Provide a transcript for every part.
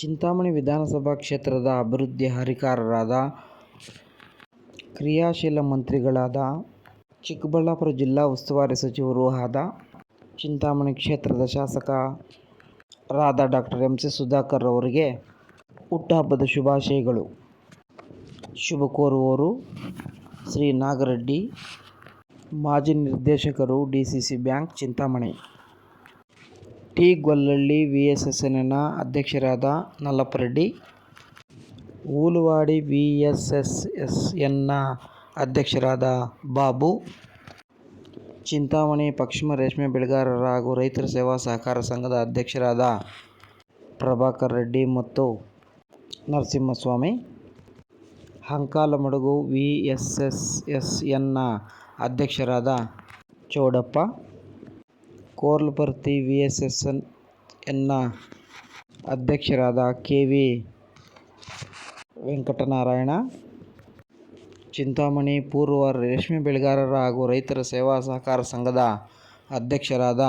ಚಿಂತಾಮಣಿ ವಿಧಾನಸಭಾ ಕ್ಷೇತ್ರದ ಅಭಿವೃದ್ಧಿ ಹರಿಕಾರರಾದ ಕ್ರಿಯಾಶೀಲ ಮಂತ್ರಿಗಳಾದ ಚಿಕ್ಕಬಳ್ಳಾಪುರ ಜಿಲ್ಲಾ ಉಸ್ತುವಾರಿ ಸಚಿವರೂ ಆದ ಚಿಂತಾಮಣಿ ಕ್ಷೇತ್ರದ ಶಾಸಕರಾದ ಡಾಕ್ಟರ್ ಎಂ. ಸಿ. ಸುಧಾಕರ್ ಅವರಿಗೆ ಹುಟ್ಟುಹಬ್ಬದ ಶುಭಾಶಯಗಳು. ಶುಭ ಕೋರುವವರು ಶ್ರೀ ನಾಗರೆಡ್ಡಿ, ಮಾಜಿ ನಿರ್ದೇಶಕರು, DCC bank, Chintamani. T. Gollahalli, ವಿಎಸ್ಎಸ್ಎನ್ನ ಅಧ್ಯಕ್ಷರಾದ ಮಲ್ಲಪ್ಪರೆಡ್ಡಿ, ಹುಲುವಾಡಿ, ವಿಎಸ್ಎಸ್ಎನ್ನ ಅಧ್ಯಕ್ಷರಾದ ಬಾಬು, ಚಿಂತಾಮಣಿ ಪಶ್ಚಿಮ ರೇಷ್ಮೆ ಬೆಳೆಗಾರರ ಹಾಗೂ ರೈತರ ಸೇವಾ ಸಹಕಾರ ಸಂಘದ ಅಧ್ಯಕ್ಷರಾದ ಪ್ರಭಾಕರ್ ರೆಡ್ಡಿ ಮತ್ತು Narasimhaswamy, Hankalamadugu V S S S ಎನ್ನ ಅಧ್ಯಕ್ಷರಾದ ಚೌಡಪ್ಪ, ಕೊರ್ಲಪರ್ತಿ ಎನ್ನ ಅಧ್ಯಕ್ಷರಾದ ಕೆ. ವಿ. ವೆಂಕಟನಾರಾಯಣ, ಚಿಂತಾಮಣಿ ಪೂರ್ವ ರೇಷ್ಮೆ ಬೆಳೆಗಾರರ ಹಾಗೂ ರೈತರ ಸೇವಾ ಸಹಕಾರ ಸಂಘದ ಅಧ್ಯಕ್ಷರಾದ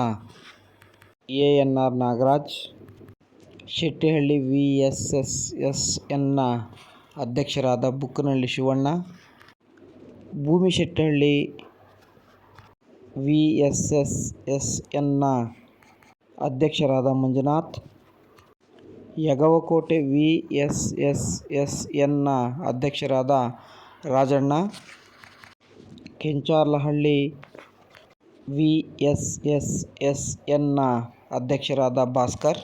A. N. R. Nagaraj, Shettihalli V S S S ಎನ್ನ ಅಧ್ಯಕ್ಷರಾದ ಬುಕ್ಕನಹಳ್ಳಿ ಶಿವಣ್ಣ, ಭೂಮಿಶೆಟ್ಟಿಹಳ್ಳಿ ಎನ್ನ ಅಧ್ಯಕ್ಷರಾದ Manjunath, Yagavakote V S S S ಎನ್ನ ಅಧ್ಯಕ್ಷರಾದ Rajanna, Kencharlahalli V S S S ಎನ್ನ ಅಧ್ಯಕ್ಷರಾದ Bhaskar,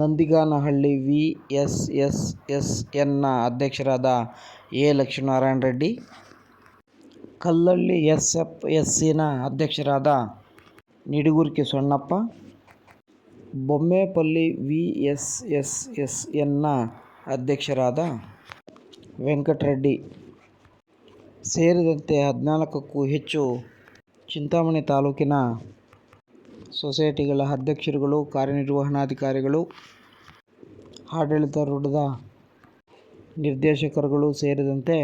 Nandiganahalli V S S S ಎನ್ನ ಅಧ್ಯಕ್ಷರಾದ ಎ. ಲಕ್ಷ್ಮೀನಾರಾಯಣ ರೆಡ್ಡಿ, ಕಲ್ಲಹಳ್ಳಿ ಸಿನ ಅಧ್ಯಕ್ಷರಾದ ನಿಡುಗುರ್ಕಿ ಸಣ್ಣಪ್ಪ, ಬೊಮ್ಮೇಪಲ್ಲಿ ಎನ್ನ ಅಧ್ಯಕ್ಷರಾದ ವೆಂಕಟರೆಡ್ಡಿ. ಸೇರಿದಂತೆ ಹದಿನಾಲ್ಕಕ್ಕೂ ಹೆಚ್ಚು ಚಿಂತಾಮಣಿ ತಾಲೂಕಿನ ಸೊಸೈಟಿಗಳ ಅಧ್ಯಕ್ಷರುಗಳು, ಕಾರ್ಯನಿರ್ವಹಣಾಧಿಕಾರಿಗಳು, ಆಡಳಿತಾರೂಢದ ನಿರ್ದೇಶಕರುಗಳು ಸೇರಿದಂತೆ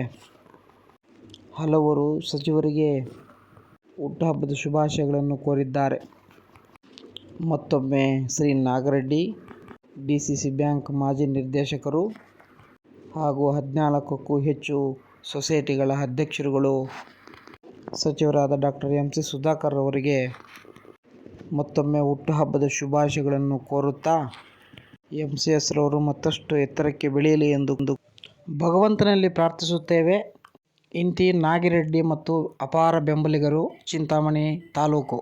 ಹಲವರು ಸಚಿವರಿಗೆ ಹುಟ್ಟುಹಬ್ಬದ ಶುಭಾಶಯಗಳನ್ನು ಕೋರಿದ್ದಾರೆ. ಮತ್ತೊಮ್ಮೆ ಶ್ರೀ ನಾಗರೆಡ್ಡಿ, ಡಿಸಿಸಿ ಬ್ಯಾಂಕ್ ಮಾಜಿ ನಿರ್ದೇಶಕರು ಹಾಗೂ ಹದಿನಾಲ್ಕಕ್ಕೂ ಹೆಚ್ಚು ಸೊಸೈಟಿಗಳ ಅಧ್ಯಕ್ಷರುಗಳು, ಸಚಿವರಾದ ಡಾಕ್ಟರ್ ಎಂ. ಸಿ. ಸುಧಾಕರ್ ಅವರಿಗೆ ಮತ್ತೊಮ್ಮೆ ಹುಟ್ಟುಹಬ್ಬದ ಶುಭಾಶಯಗಳನ್ನು ಕೋರುತ್ತಾ, ಎಂಸಿಎಸ್ ರವರು ಮತ್ತಷ್ಟು ಎತ್ತರಕ್ಕೆ ಬೆಳೆಯಲಿ ಎಂದು ಭಗವಂತನಲ್ಲಿ ಪ್ರಾರ್ಥಿಸುತ್ತೇವೆ. ಇಂತಿ ನಾಗಿರೆಡ್ಡಿ ಮತ್ತು ಅಪಾರ ಬೆಂಬಲಿಗರು, ಚಿಂತಾಮಣಿ ತಾಲೂಕು